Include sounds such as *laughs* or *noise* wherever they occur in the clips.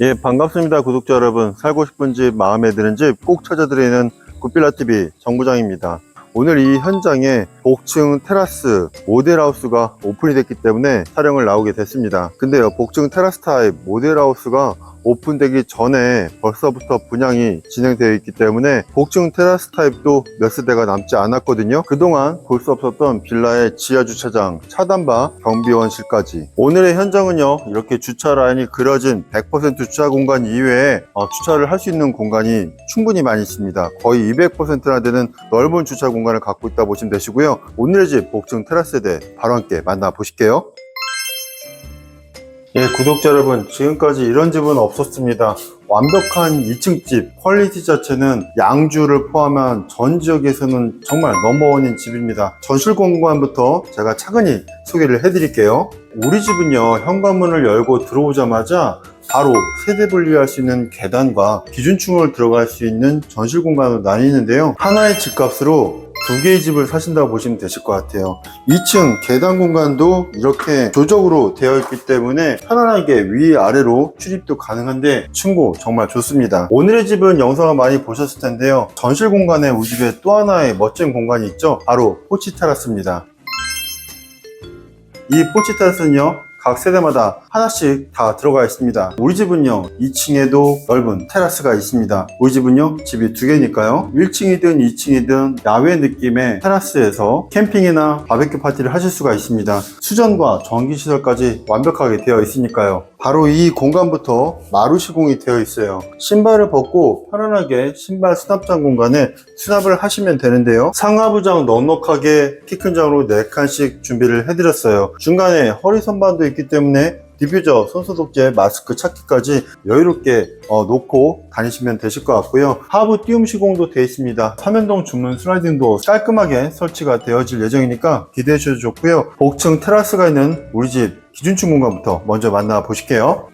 예, 반갑습니다. 구독자 여러분. 살고 싶은 집, 마음에 드는 집 꼭 찾아드리는 굿빌라TV 정부장입니다. 오늘 이 현장에 복층 테라스 모델하우스가 오픈이 됐기 때문에 촬영을 나오게 됐습니다. 근데요, 복층 테라스 타입 모델하우스가 오픈되기 전에 벌써부터 분양이 진행되어 있기 때문에 복층 테라스 타입도 몇 세대가 남지 않았거든요. 그동안 볼 수 없었던 빌라의 지하 주차장, 차단바, 경비원실까지. 오늘의 현장은요, 이렇게 주차 라인이 그려진 100% 주차 공간 이외에 어, 주차를 할 수 있는 공간이 충분히 많이 있습니다. 거의 200%나 되는 넓은 주차 공간을 갖고 있다 보시면 되시고요. 오늘의 집 복층 테라스 세대 바로 함께 만나보실게요. 예, 구독자 여러분, 지금까지 이런 집은 없었습니다. 완벽한 2층 집, 퀄리티 자체는 양주를 포함한 전 지역에서는 정말 넘버원인 집입니다. 전실 공간부터 제가 차근히 소개를 해드릴게요. 우리 집은요, 현관문을 열고 들어오자마자 바로 세대 분리할 수 있는 계단과 기준층을 들어갈 수 있는 전실 공간으로 나뉘는데요. 하나의 집값으로 두 개의 집을 사신다고 보시면 되실 것 같아요. 2층 계단 공간도 이렇게 조적으로 되어 있기 때문에 편안하게 위아래로 출입도 가능한데 층고 정말 좋습니다. 오늘의 집은 영상을 많이 보셨을 텐데요. 전실 공간에 우리 집에 또 하나의 멋진 공간이 있죠. 바로 포치 테라스입니다. 이 포치 테라스는요. 각 세대마다 하나씩 다 들어가 있습니다. 우리 집은요, 2층에도 넓은 테라스가 있습니다. 우리 집은요, 집이 두 개니까요. 1층이든 2층이든 야외 느낌의 테라스에서 캠핑이나 바베큐 파티를 하실 수가 있습니다. 수전과 전기 시설까지 완벽하게 되어 있으니까요. 바로 이 공간부터 마루 시공이 되어 있어요. 신발을 벗고 편안하게 신발 수납장 공간에 수납을 하시면 되는데요. 상하부장 넉넉하게 키 큰 장으로 4칸씩 준비를 해드렸어요. 중간에 허리 선반도 있기 때문에 디퓨저, 손소독제, 마스크 찾기까지 여유롭게 어, 놓고 다니시면 되실 것 같고요. 하부 띄움 시공도 되어 있습니다. 삼연동 주문 슬라이딩도 깔끔하게 설치가 되어질 예정이니까 기대해 주셔도 좋고요. 복층 테라스가 있는 우리 집 기준층 공간부터 먼저 만나보실게요.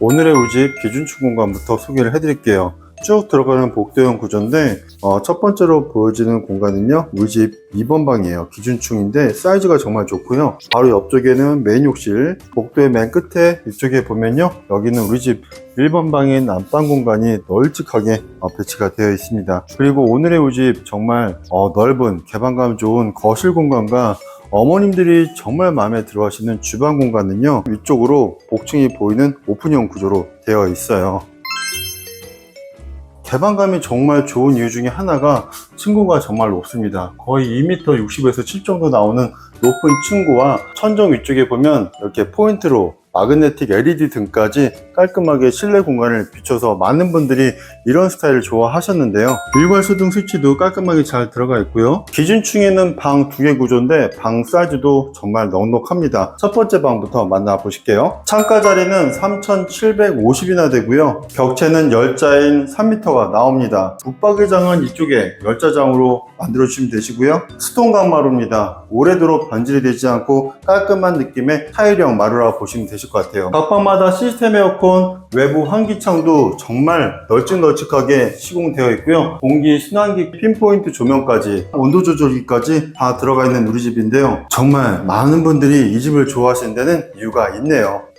오늘의 우리 집 기준층 공간부터 소개를 해드릴게요. 쭉 들어가는 복도형 구조인데 어, 첫 번째로 보여지는 공간은요 우리 집 2번 방이에요 기준층인데 사이즈가 정말 좋고요 바로 옆쪽에는 메인 욕실 복도의 맨 끝에 이쪽에 보면요 여기는 우리 집 1번 방인 안방 공간이 널찍하게 어, 배치가 되어 있습니다 그리고 오늘의 우리 집 정말 어, 넓은 개방감 좋은 거실 공간과 어머님들이 정말 마음에 들어 하시는 주방 공간은요 위쪽으로 복층이 보이는 오픈형 구조로 되어 있어요 개방감이 정말 좋은 이유 중에 하나가 층고가 정말 높습니다. 거의 2m 60에서 7 정도 나오는 높은 층고와 천정 위쪽에 보면 이렇게 포인트로 마그네틱 LED 등까지 깔끔하게 실내 공간을 비춰서 많은 분들이 이런 스타일을 좋아하셨는데요. 일괄 소 등 스위치도 깔끔하게 잘 들어가 있고요. 기준층에는 방 두 개 구조인데 방 사이즈도 정말 넉넉합니다. 첫 번째 방부터 만나보실게요. 창가 자리는 3,750이나 되고요. 벽체는 열자인 3m가 나옵니다. 붙박이장은 이쪽에 열자장으로 만들어주시면 되시고요. 스톤 강마루입니다. 오래도록 변질이 되지 않고 깔끔한 느낌의 타일형 마루라고 보시면 되실 것 같아요. 각 방마다 시스템 에어컨, 외부 환기창도 정말 널찍널찍하게 시공되어 있고요. 공기 순환기 핀포인트 조명까지 온도 조절기까지 다 들어가 있는 우리 집인데요. 정말 많은 분들이 이 집을 좋아하시는 데는 이유가 있네요.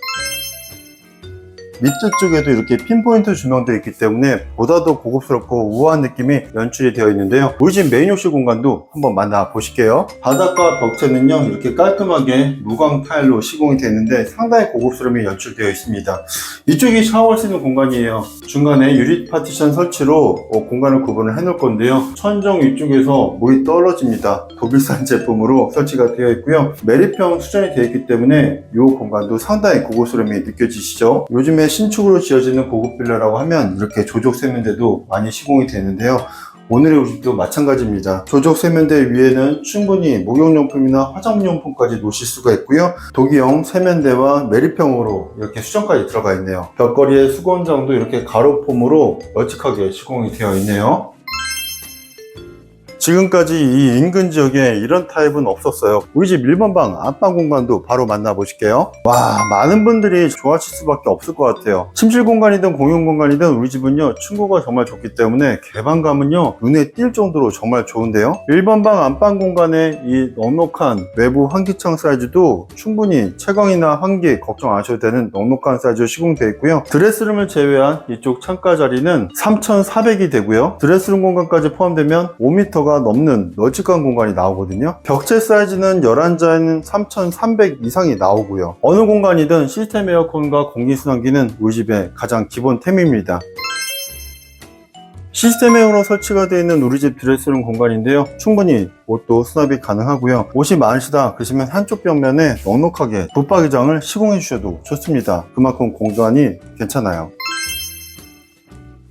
밑에 쪽에도 이렇게 핀포인트 조명도 있기 때문에 보다 더 고급스럽고 우아한 느낌이 연출이 되어 있는데요. 우리 집 메인 욕실 공간도 한번 만나 보실게요. 바닥과 벽체는요 이렇게 깔끔하게 무광 타일로 시공이 되어 있는데 상당히 고급스러움이 연출되어 있습니다. 이쪽이 샤워할 수 있는 공간이에요. 중간에 유리 파티션 설치로 어, 공간을 구분을 해 놓을 건데요. 천정 위쪽에서 물이 떨어집니다. 독일산 *laughs* 제품으로 설치가 되어 있고요. 매립형 수전이 되어 있기 때문에 이 공간도 상당히 고급스러움이 느껴지시죠? 요즘에 신축으로 지어지는 고급 빌라라고 하면 이렇게 조적 세면대도 많이 시공이 되는데요. 오늘의 우리 집도 마찬가지입니다. 조적 세면대 위에는 충분히 목욕용품이나 화장용품까지 놓으실 수가 있고요. 독일형 세면대와 매립형으로 이렇게 수정까지 들어가 있네요. 벽걸이에 수건장도 이렇게 가로폼으로 널찍하게 시공이 되어 있네요. 지금까지 이 인근 지역에 이런 타입은 없었어요. 우리 집 1번 방 안방 공간도 바로 만나보실게요. 와, 많은 분들이 좋아하실 수밖에 없을 것 같아요. 침실 공간이든 공용 공간이든 우리 집은요, 층고가 정말 좋기 때문에 개방감은요, 눈에 띌 정도로 정말 좋은데요. 1번 방 안방 공간에 이 넉넉한 외부 환기창 사이즈도 충분히 채광이나 환기 걱정 안 하셔도 되는 넉넉한 사이즈로 시공되어 있고요. 드레스룸을 제외한 이쪽 창가 자리는 3,400이 되고요. 드레스룸 공간까지 포함되면 5m가 넘는 널찍한 공간이 나오거든요. 벽체 사이즈는 11자에는 3,300 이상이 나오고요. 어느 공간이든 시스템 에어컨과 공기순환기는 우리 집의 가장 기본템입니다. 시스템형으로 설치가 되어 있는 우리 집 드레스룸 공간인데요. 충분히 옷도 수납이 가능하고요. 옷이 많으시다 그러시면 한쪽 벽면에 넉넉하게 붙박이장을 시공해 주셔도 좋습니다. 그만큼 공간이 괜찮아요.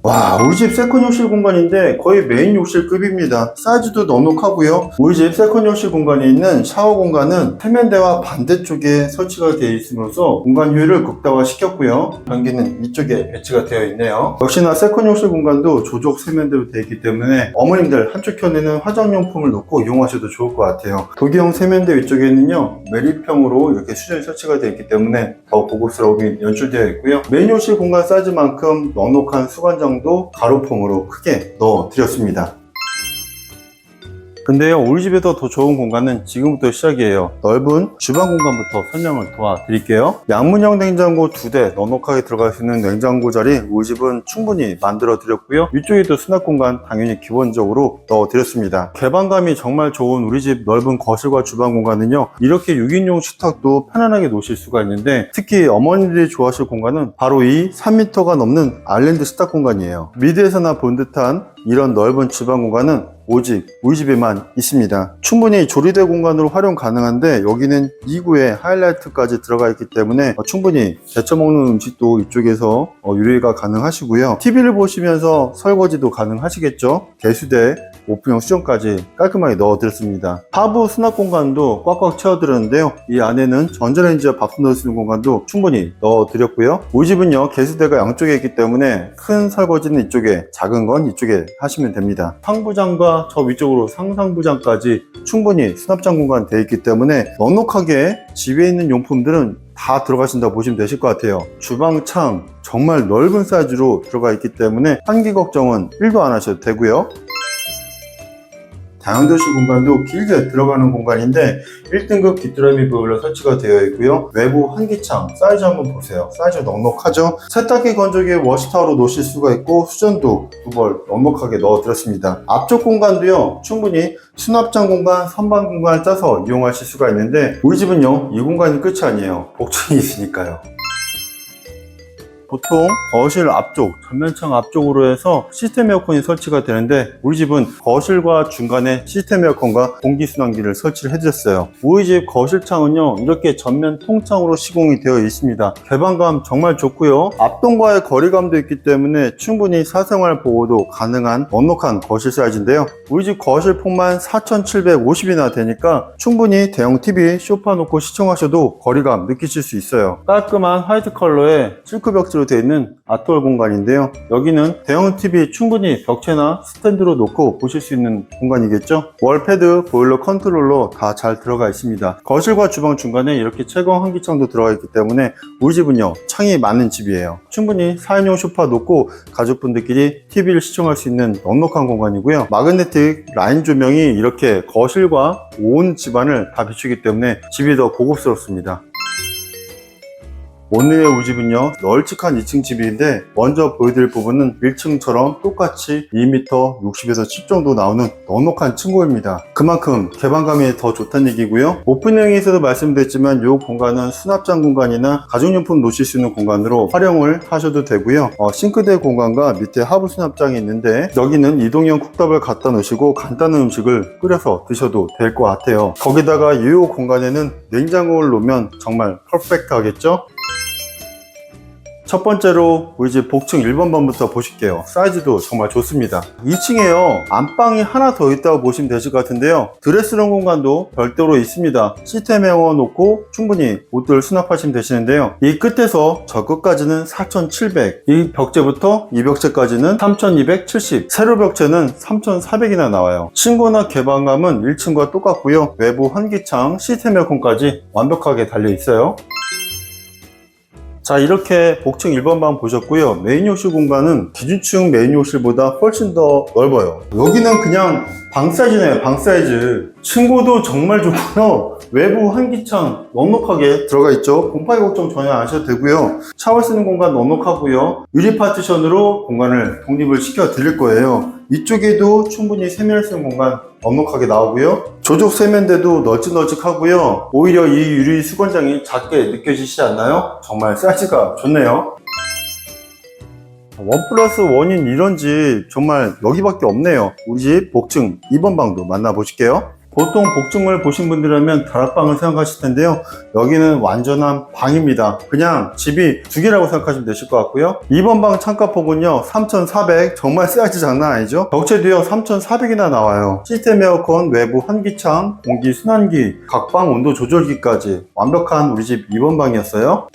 와, 우리 집 세컨 욕실 공간인데 거의 메인 욕실급입니다. 사이즈도 넉넉하고요. 우리 집 세컨 욕실 공간에 있는 샤워 공간은 세면대와 반대쪽에 설치가 되어 있음으로써 공간 효율을 극대화 시켰고요. 변기는 이쪽에 배치가 되어 있네요. 역시나 세컨 욕실 공간도 조적 세면대로 되어 있기 때문에 어머님들 한쪽 편에는 화장용품을 놓고 이용하셔도 좋을 것 같아요. 도기형 세면대 위쪽에는요, 매립형으로 이렇게 수전이 설치가 되어 있기 때문에 더 고급스러움이 연출되어 있고요. 메인 욕실 공간 사이즈만큼 넉넉한 수관장 정도 가로폼으로 크게 넣어 드렸습니다. 근데요, 우리 집에서 더 좋은 공간은 지금부터 시작이에요. 넓은 주방 공간부터 설명을 도와드릴게요. 양문형 냉장고 두 대 넉넉하게 들어갈 수 있는 냉장고 자리 우리 집은 충분히 만들어 드렸고요. 위쪽에도 수납 공간 당연히 기본적으로 넣어 드렸습니다. 개방감이 정말 좋은 우리 집 넓은 거실과 주방 공간은요, 이렇게 6인용 식탁도 편안하게 놓으실 수가 있는데 특히 어머니들이 좋아하실 공간은 바로 이 3m가 넘는 아일랜드 식탁 공간이에요. 미드에서나 본 듯한 이런 넓은 주방 공간은 오직 우리 집에만 있습니다. 충분히 조리대 공간으로 활용 가능한데 여기는 2구에 하이라이트까지 들어가 있기 때문에 어, 충분히 데쳐 먹는 음식도 이쪽에서 어, 유리가 가능하시고요. TV를 보시면서 설거지도 가능하시겠죠. 개수대 오픈형 수정까지 깔끔하게 넣어드렸습니다. 하부 수납 공간도 꽉꽉 채워드렸는데요. 이 안에는 전자레인지와 밥솥 넣을 수 있는 공간도 충분히 넣어드렸고요. 우리 집은요 개수대가 양쪽에 있기 때문에 큰 설거지는 이쪽에 작은 건 이쪽에 하시면 됩니다. 상부장과 저 위쪽으로 상상부장까지 충분히 수납장 공간 되어 있기 때문에 넉넉하게 집에 있는 용품들은 다 들어가신다고 보시면 되실 것 같아요. 주방창 정말 넓은 사이즈로 들어가 있기 때문에 환기 걱정은 1도 안 하셔도 되고요. 다용도실 공간도 길게 들어가는 공간인데 1등급 귀뚜라미 보일러 설치가 되어 있고요. 외부 환기창 사이즈 한번 보세요. 사이즈 넉넉하죠? 세탁기 건조기에 워시타워로 놓으실 수가 있고 수전도 두 벌 넉넉하게 넣어드렸습니다. 앞쪽 공간도요. 충분히 수납장 공간, 선반 공간을 짜서 이용하실 수가 있는데 우리 집은요. 이 공간이 끝이 아니에요. 복층이 있으니까요. 보통 거실 앞쪽, 전면창 앞쪽으로 해서 시스템 에어컨이 설치가 되는데 우리 집은 거실과 중간에 시스템 에어컨과 공기순환기를 설치를 해드렸어요. 우리 집 거실 창은요 이렇게 전면 통창으로 시공이 되어 있습니다. 개방감 정말 좋고요. 앞동과의 거리감도 있기 때문에 충분히 사생활 보호도 가능한 넉넉한 거실 사이즈인데요. 우리 집 거실 폭만 4,750이나 되니까 충분히 대형 TV 쇼파 놓고 시청하셔도 거리감 느끼실 수 있어요. 깔끔한 화이트 컬러의 실크 벽지 로 되어 있는 아트월 공간인데요. 여기는 대형 TV 충분히 벽체나 스탠드로 놓고 보실 수 있는 공간이겠죠. 월패드, 보일러 컨트롤러 다 잘 들어가 있습니다. 거실과 주방 중간에 이렇게 채광 환기창도 들어가 있기 때문에 우리 집은요 창이 많은 집이에요. 충분히 4인용 소파 놓고 가족분들끼리 TV를 시청할 수 있는 넉넉한 공간이고요. 마그네틱 라인 조명이 이렇게 거실과 온 집안을 다 비추기 때문에 집이 더 고급스럽습니다. 오늘의 우리 집은요 널찍한 2층 집인데 먼저 보여드릴 부분은 1층처럼 똑같이 2m 60에서 10 정도 나오는 넉넉한 층고입니다. 그만큼 개방감이 더 좋다는 얘기고요. 오픈형에서도 말씀드렸지만 이 공간은 수납장 공간이나 가정용품 놓으실 수 있는 공간으로 활용을 하셔도 되고요. 어, 싱크대 공간과 밑에 하부 수납장이 있는데 여기는 이동형 쿡탑을 갖다 놓으시고 간단한 음식을 끓여서 드셔도 될 것 같아요. 거기다가 이 공간에는 냉장고를 놓으면 정말 퍼펙트 하겠죠 첫 번째로 우리 집 복층 1번 방부터 보실게요. 사이즈도 정말 좋습니다. 2층에요. 안방이 하나 더 있다고 보시면 되실 것 같은데요. 드레스룸 공간도 별도로 있습니다. 시스템 에어 놓고 충분히 옷들 수납하시면 되시는데요. 이 끝에서 저 끝까지는 4,700. 이 벽체부터 이 벽체까지는 3,270. 세로 벽체는 3,400이나 나와요. 층고나 개방감은 1층과 똑같고요. 외부 환기창, 시스템 에어컨까지 완벽하게 달려 있어요. 자 이렇게 복층 1번 방 보셨고요. 메인 욕실 공간은 기준층 메인 욕실보다 훨씬 더 넓어요. 여기는 그냥 방 사이즈네요 방 사이즈 층고도 정말 좋고요 외부 환기창 넉넉하게 들어가 있죠 곰팡이 걱정 전혀 안 하셔도 되고요 샤워 쓰는 공간 넉넉하고요 유리 파티션으로 공간을 독립을 시켜 드릴 거예요 이쪽에도 충분히 세면할 수 있는 공간 넉넉하게 나오고요. 조적 세면대도 널찍널찍하고요. 오히려 이 유리 수건장이 작게 느껴지시지 않나요? 정말 사이즈가 좋네요. 원 플러스 원인 이런 집 정말 여기밖에 없네요. 우리 집 복층 2번 방도 만나보실게요. 보통 복층을 보신 분들이라면 다락방을 생각하실 텐데요. 여기는 완전한 방입니다. 그냥 집이 두 개라고 생각하시면 되실 것 같고요. 2번 방 창가폭은요, 3,400. 정말 사이즈 장난 아니죠? 벽체도요, 3,400이나 나와요. 시스템 에어컨, 외부 환기창, 공기 순환기, 각방 온도 조절기까지 완벽한 우리 집 2번 방이었어요.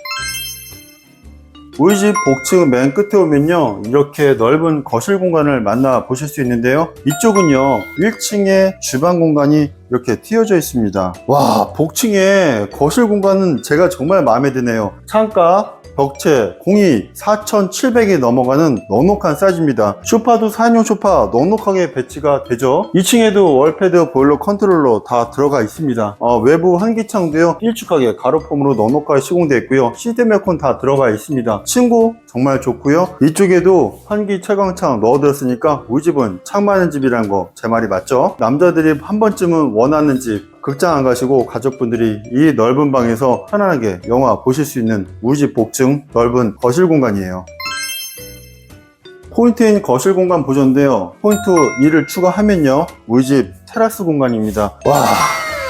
우리 집 복층 맨 끝에 오면요. 이렇게 넓은 거실 공간을 만나 보실 수 있는데요. 이쪽은요. 1층에 주방 공간이 이렇게 튀어져 있습니다 와 복층에 거실 공간은 제가 정말 마음에 드네요 창가 벽체 공이 4,700이 넘어가는 넉넉한 사이즈입니다. 쇼파도 4인용 쇼파 넉넉하게 배치가 되죠. 2층에도 월패드 보일러 컨트롤러 다 들어가 있습니다. 어, 외부 환기창도요 일축하게 가로폼으로 넉넉하게 시공되어 있고요. 시스템 에어컨 다 들어가 있습니다. 층고 정말 좋고요. 이쪽에도 환기 채광창 넣어드렸으니까 우리 집은 창 많은 집이라는 거제 말이 맞죠? 남자들이 한 번쯤은 원하는 집 극장 안 가시고 가족분들이 이 넓은 방에서 편안하게 영화 보실 수 있는 우리 집 복층 넓은 거실 공간이에요. 포인트인 거실 공간 보셨는데요. 포인트 2를 추가하면요. 우리 집 테라스 공간입니다. 와.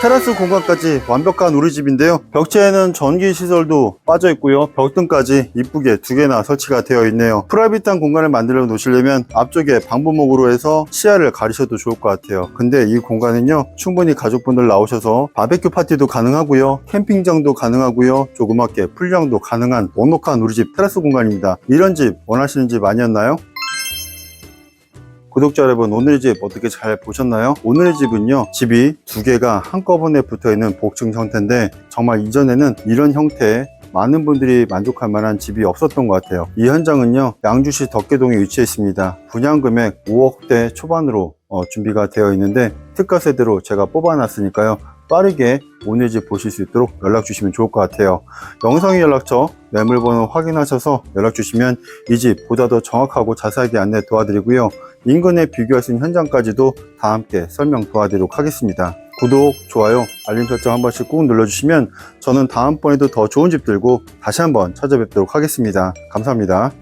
테라스 공간까지 완벽한 우리 집인데요. 벽체에는 전기 시설도 빠져 있고요. 벽등까지 이쁘게 두 개나 설치가 되어 있네요. 프라이빗한 공간을 만들어 놓으시려면 앞쪽에 방부목으로 해서 시야를 가리셔도 좋을 것 같아요. 근데 이 공간은요. 충분히 가족분들 나오셔서 바베큐 파티도 가능하고요. 캠핑장도 가능하고요. 조그맣게 풀장도 가능한 넉넉한 우리 집 테라스 공간입니다. 이런 집 원하시는 집 아니었나요? 구독자 여러분 오늘의 집 어떻게 잘 보셨나요? 오늘의 집은요 집이 두 개가 한꺼번에 붙어 있는 복층 형태인데 정말 이전에는 이런 형태 많은 분들이 만족할 만한 집이 없었던 것 같아요 이 현장은요 양주시 덕계동에 위치해 있습니다 분양 금액 5억대 초반으로 어, 준비가 되어 있는데 특가 세대로 제가 뽑아놨으니까요 빠르게 오늘 집 보실 수 있도록 연락 주시면 좋을 것 같아요. 영상의 연락처 매물번호 확인하셔서 연락 주시면 이 집 보다 더 정확하고 자세하게 안내 도와드리고요. 인근에 비교할 수 있는 현장까지도 다 함께 설명 도와드리도록 하겠습니다. 구독, 좋아요, 알림 설정 한 번씩 꾹 눌러주시면 저는 다음번에도 더 좋은 집 들고 다시 한번 찾아뵙도록 하겠습니다. 감사합니다.